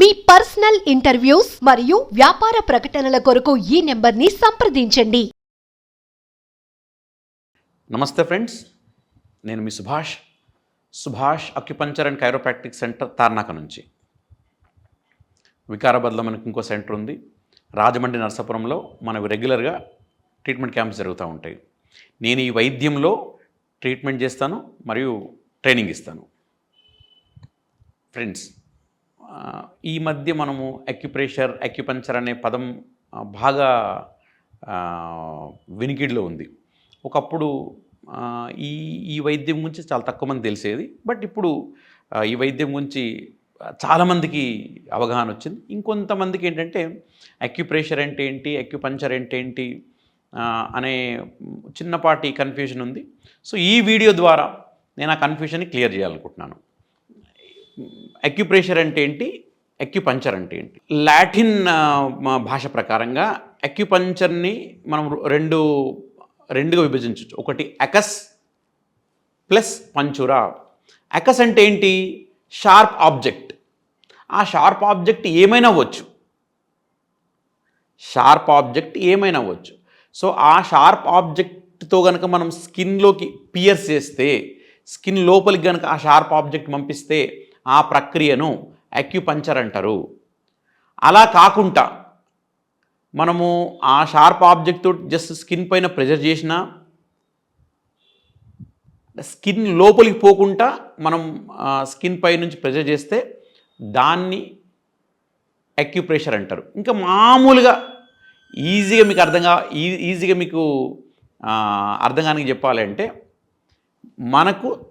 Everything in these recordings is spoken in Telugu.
మీ పర్సనల్ ఇంటర్వ్యూస్ మరియు వ్యాపార ప్రకటనల కొరకు ఈ నెంబర్ని సంప్రదించండి. నమస్తే ఫ్రెండ్స్ నేను మీ Subhash Subhash acupuncture and chiropractic centre Tarnaka నుంచి. వికారాబాద్లో మనకి ఇంకో సెంటర్ ఉంది. రాజమండ్రి నరసాపురంలో మనకు రెగ్యులర్గా ట్రీట్మెంట్ క్యాంప్స్ జరుగుతూ ఉంటాయి. నేను ఈ వైద్యంలో ట్రీట్మెంట్ చేస్తాను మరియు ట్రైనింగ్ ఇస్తాను. ఫ్రెండ్స్ ఈ మధ్య మనము అక్యుప్రెషర్ అక్యుపంచర్ అనే పదం బాగా వినికిడిలో ఉంది. ఒకప్పుడు ఈ ఈ వైద్యం గురించి చాలా తక్కువ మంది తెలిసేది. బట్ ఇప్పుడు ఈ వైద్యం గురించి చాలామందికి అవగాహన వచ్చింది. ఇంకొంతమందికి ఏంటంటే అక్యుప్రెషర్ అంటే ఏంటి అక్యుపంచర్ అంటే ఏంటి అనే చిన్నపాటి కన్ఫ్యూజన్ ఉంది. సో ఈ వీడియో ద్వారా నేను ఆ కన్ఫ్యూజన్ని క్లియర్ చేయాలనుకుంటున్నాను. అక్యుప్రెషర్ అంటే ఏంటి? ఎక్యుపంచర్ అంటే ఏంటి? లాటిన్ భాష ప్రకారంగా ఎక్యుపంచర్ని మనం రెండు రెండుగా విభజించవచ్చు. ఒకటి అకస్ ప్లస్ పంచురా. అకస్ అంటే ఏంటి? Sharp object. ఆ షార్ప్ ఆబ్జెక్ట్ ఏమైనా అవ్వచ్చు. షార్ప్ ఆబ్జెక్ట్ ఏమైనా అవ్వచ్చు. సో ఆ షార్ప్ ఆబ్జెక్ట్తో కనుక మనం స్కిన్లోకి పియర్స్ చేస్తే స్కిన్ లోపలికి కనుక ఆ షార్ప్ ఆబ్జెక్ట్ పంపిస్తే ఆ ప్రక్రియను అక్యుపంచర్ అంటారు. అలా కాకుండా మనము ఆ షార్ప్ ఆబ్జెక్ట్తో జస్ట్ స్కిన్ పైన ప్రెజర్ చేసినా స్కిన్ లోపలికి పోకుండా మనం స్కిన్ పై నుంచి ప్రెజర్ చేస్తే దాన్ని అక్యుప్రెషర్ అంటారు. ఇంకా మామూలుగా ఈజీగా మీకు అర్థంగా ఈ- ఈజీగా మీకు అర్థం కానికి చెప్పాలి అంటే మనకు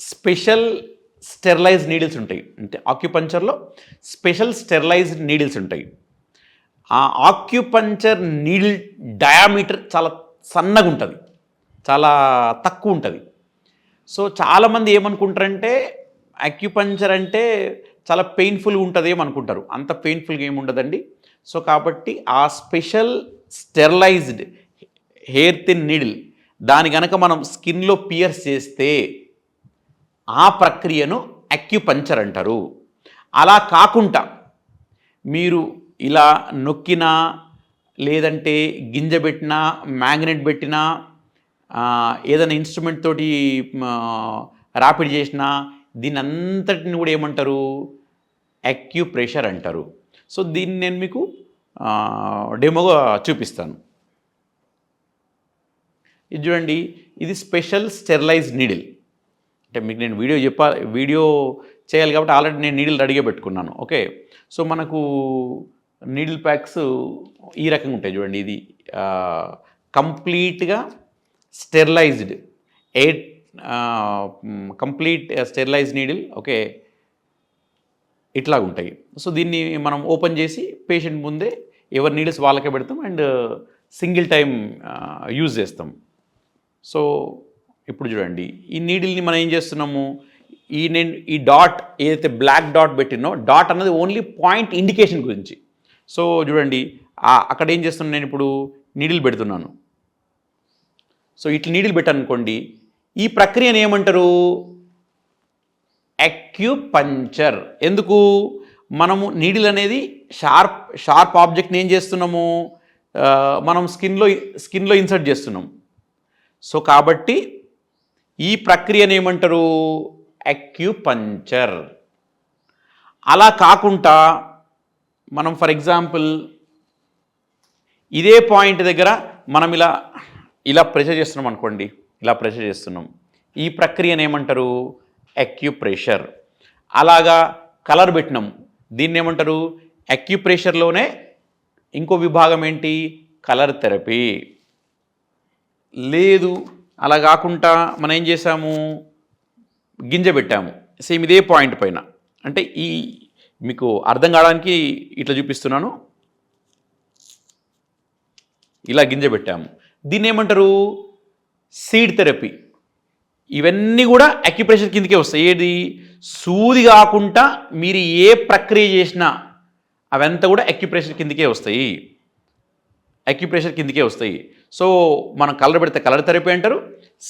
స్పెషల్ స్టెరిలైజ్ నీడిల్స్ ఉంటాయి. అంటే ఆక్యుపంచర్లో స్పెషల్ స్టెరిలైజ్డ్ నీడిల్స్ ఉంటాయి. ఆ ఆక్యుపంచర్ నీడిల్ డయామీటర్ చాలా సన్నగా ఉంటుంది. చాలా తక్కువ ఉంటుంది. సో చాలామంది ఏమనుకుంటారంటే అక్యుపంచర్ అంటే చాలా పెయిన్ఫుల్గా ఉంటుంది ఏమనుకుంటారు? అంత పెయిన్ఫుల్గా ఏమి ఉండదండి. సో కాబట్టి ఆ special sterilized hair thin needle దాని కనుక మనం స్కిన్లో పియర్స్ చేస్తే ఆ ప్రక్రియను అక్యుపంచర్ అంటారు. అలా కాకుండా మీరు ఇలా నొక్కినా లేదంటే గింజ పెట్టినా మ్యాగ్నెట్ పెట్టినా ఏదైనా ఇన్స్ట్రుమెంట్ తోటి ర్యాపిడ్ చేసినా దీని అంతటిని కూడా ఏమంటారు? అక్యుప్రెషర్ అంటారు. సో దీన్ని నేను మీకు డెమోగా చూపిస్తాను. ఇది చూడండి ఇది స్పెషల్ స్టెరిలైజ్ నీడిల్ అంటే మీకు నేను వీడియో చెప్పా వీడియో చేయాలి కాబట్టి ఆల్రెడీ నేను నీడిల్ రెడీగా పెట్టుకున్నాను. ఓకే? సో మనకు నీడిల్ ప్యాక్స్ ఈ రకంగా ఉంటాయి చూడండి. ఇది కంప్లీట్గా sterilized eight complete sterilize needle okay? ఇట్లా ఉంటాయి. సో దీన్ని మనం ఓపెన్ చేసి పేషెంట్ ముందే ఎవరి నీడిల్స్ వాళ్ళకే పెడతాం అండ్ సింగిల్ టైం యూజ్ చేస్తాం. సో ఇప్పుడు చూడండి ఈ నీడిల్ని మనం ఏం చేస్తున్నాము? ఈ నేను ఈ డాట్ ఏదైతే బ్లాక్ డాట్ పెట్టినో డాట్ అన్నది ఓన్లీ పాయింట్ ఇండికేషన్ గురించి. సో చూడండి అక్కడ ఏం చేస్తున్నాను నేను ఇప్పుడు? నీడిల్ పెడుతున్నాను. సో ఇట్లా నీడిల్ పెట్టాను అనుకోండి ఈ ప్రక్రియను ఏమంటారు? అక్యుపంచర్ ఎందుకు? మనము నీడిల్ అనేది షార్ప్ షార్ప్ ఆబ్జెక్ట్ని ఏం చేస్తున్నాము? మనం స్కిన్లో స్కిన్లో ఇన్సర్ట్ చేస్తున్నాం. సో కాబట్టి ఈ ప్రక్రియను ఏమంటారు? అక్యుపంచర్ అలా కాకుండా మనం ఫర్ ఎగ్జాంపుల్ ఇదే పాయింట్ దగ్గర మనం ఇలా ఇలా ప్రెషర్ చేస్తున్నాం అనుకోండి ఇలా ప్రెషర్ చేస్తున్నాం. ఈ ప్రక్రియను ఏమంటారు? అక్యుప్రెషర్ అలాగా కలర్ పెట్టినాం. దీన్ని ఏమంటారు? అక్యుప్రెషర్లోనే ఇంకో విభాగం ఏంటి? కలర్ థెరపీ లేదు అలా కాకుండా మనం ఏం చేసాము గింజ పెట్టాము. సేమ్ ఇదే పాయింట్ పైన. అంటే ఈ మీకు అర్థం కావడానికి ఇట్లా చూపిస్తున్నాను. ఇలా గింజ పెట్టాము. దీన్ని ఏమంటారు? Seed therapy. ఇవన్నీ కూడా అక్యుప్రెషర్ కిందకే వస్తాయి. ఏది? సూది కాకుండా మీరు ఏ ప్రక్రియ చేసినా అవంతా కూడా అక్యుప్రెషర్ కిందకే వస్తాయి. అక్యుప్రెషర్ కిందకే వస్తాయి. సో మనం కలర్ పెడితే కలర్ థెరపీ అంటారు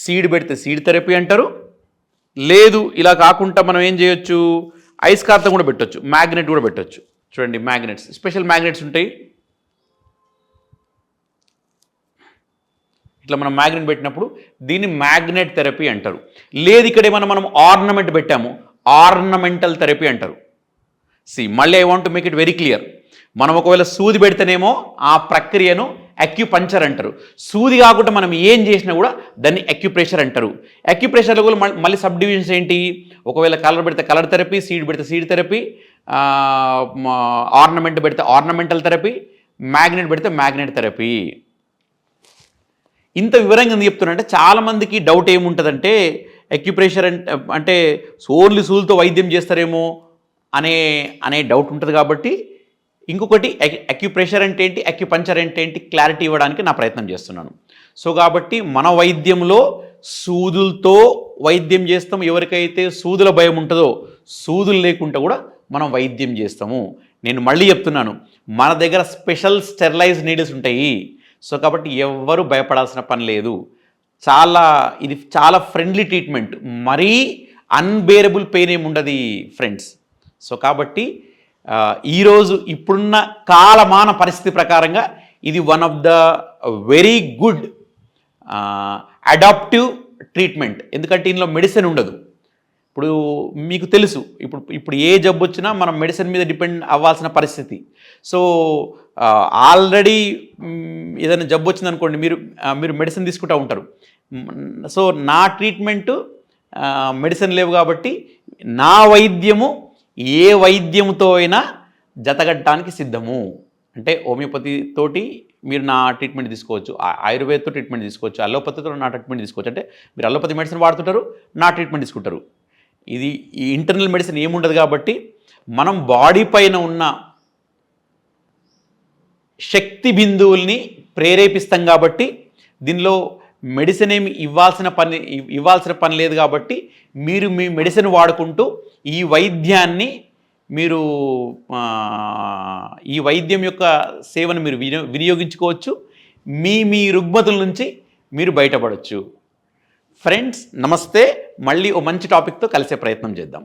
సీడ్ పెడితే సీడ్ థెరపీ అంటారు. లేదు ఇలా కాకుండా మనం ఏం చేయొచ్చు? ఐస్కార్థం కూడా పెట్టొచ్చు మ్యాగ్నెట్ కూడా పెట్టొచ్చు. చూడండి మ్యాగ్నెట్స్ స్పెషల్ మ్యాగ్నెట్స్ ఉంటాయి. ఇట్లా మనం మ్యాగ్నెట్ పెట్టినప్పుడు దీన్ని మ్యాగ్నెట్ థెరపీ అంటారు. లేదు ఇక్కడ ఏమైనా మనం ఆర్నమెంట్ పెట్టాము ఆర్నమెంటల్ థెరపీ అంటారు. సి మళ్ళీ I want make it very clear మనం ఒకవేళ సూది పెడితేనేమో ఆ ప్రక్రియను అక్యుపంచర్ అంటారు. సూది కాకుండా మనం ఏం చేసినా కూడా దాన్ని అక్యుప్రెషర్ అంటారు. అక్యుప్రెషర్లో కూడా మళ్ళీ- మళ్ళీ సబ్ డివిజన్స్ ఏంటి? ఒకవేళ కలర్ పెడితే కలర్ థెరపీ సీడ్ పెడితే సీడ్ థెరపీ ఆర్నమెంట్ పెడితే ఆర్నమెంటల్ థెరపీ మ్యాగ్నెట్ పెడితే మ్యాగ్నెట్ థెరపీ ఇంత వివరంగా ఎందుకు చెప్తున్నానంటే చాలామందికి డౌట్ ఏముంటుందంటే అక్యుప్రెషర్ అంటే అంటే ఓన్లీ సూలుతో వైద్యం చేస్తారేమో అనే అనే డౌట్ ఉంటుంది కాబట్టి ఇంకొకటి అక్యుప్రెషర్ అంటే ఏంటి అక్యుపంచర్ అంటే ఏంటి క్లారిటీ ఇవ్వడానికి నా ప్రయత్నం చేస్తున్నాను. సో కాబట్టి మన వైద్యంలో సూదులతో వైద్యం చేస్తాం ఎవరికైతే సూదుల భయం ఉంటుందో సూదులు లేకుండా కూడా మనం వైద్యం చేస్తాము. నేను మళ్ళీ చెప్తున్నాను మన దగ్గర స్పెషల్ స్టెరిలైజ్ నీడిల్స్ ఉంటాయి. సో కాబట్టి ఎవ్వరూ భయపడాల్సిన పని లేదు. చాలా ఇది చాలా ఫ్రెండ్లీ ట్రీట్మెంట్ మరీ అన్బేరబుల్ పెయిన్ ఏమి ఉండదు ఫ్రెండ్స్ సో కాబట్టి ఈరోజు ఇప్పుడున్న కాలమాన పరిస్థితి ప్రకారంగా ఇది one of the very good adaptive treatment ఎందుకంటే ఇందులో మెడిసిన్ ఉండదు. ఇప్పుడు మీకు తెలుసు ఇప్పుడు ఇప్పుడు ఏ జబ్బు వచ్చినా మనం మెడిసిన్ మీద డిపెండ్ అవ్వాల్సిన పరిస్థితి. సో ఆల్రెడీ ఏదైనా జబ్బు వచ్చిందనుకోండి మీరు మీరు మెడిసిన్ తీసుకుంటూ ఉంటారు. సో నా ట్రీట్మెంటు మెడిసిన్ లేవు కాబట్టి నా వైద్యము ఏ వైద్యముతో అయినా జతగట్టడానికి సిద్ధము. అంటే హోమియోపతి తోటి మీరు నా ట్రీట్మెంట్ తీసుకోవచ్చు ఆయుర్వేదతో ట్రీట్మెంట్ తీసుకోవచ్చు అలోపతితో నా ట్రీట్మెంట్ తీసుకోవచ్చు. అంటే మీరు అలోపతి మెడిసిన్ వాడుతుంటారు నా ట్రీట్మెంట్ తీసుకుంటారు. ఇది ఈ ఇంటర్నల్ మెడిసిన్ ఏముండదు కాబట్టి మనం బాడీ పైన ఉన్న శక్తి బిందువుల్ని ప్రేరేపిస్తాం కాబట్టి దీనిలో మెడిసిన్ ఏమి ఇవ్వాల్సిన పని ఇవ్వాల్సిన పని లేదు కాబట్టి మీరు మీ మెడిసిన్ వాడుకుంటూ ఈ వైద్యాన్ని మీరు ఈ వైద్యం యొక్క సేవను మీరు వినియోగించుకోవచ్చు. మీ మీ రుగ్మతుల నుంచి మీరు బయటపడవచ్చు ఫ్రెండ్స్ నమస్తే. మళ్ళీ ఓ మంచి టాపిక్తో కలిసే ప్రయత్నం చేద్దాం.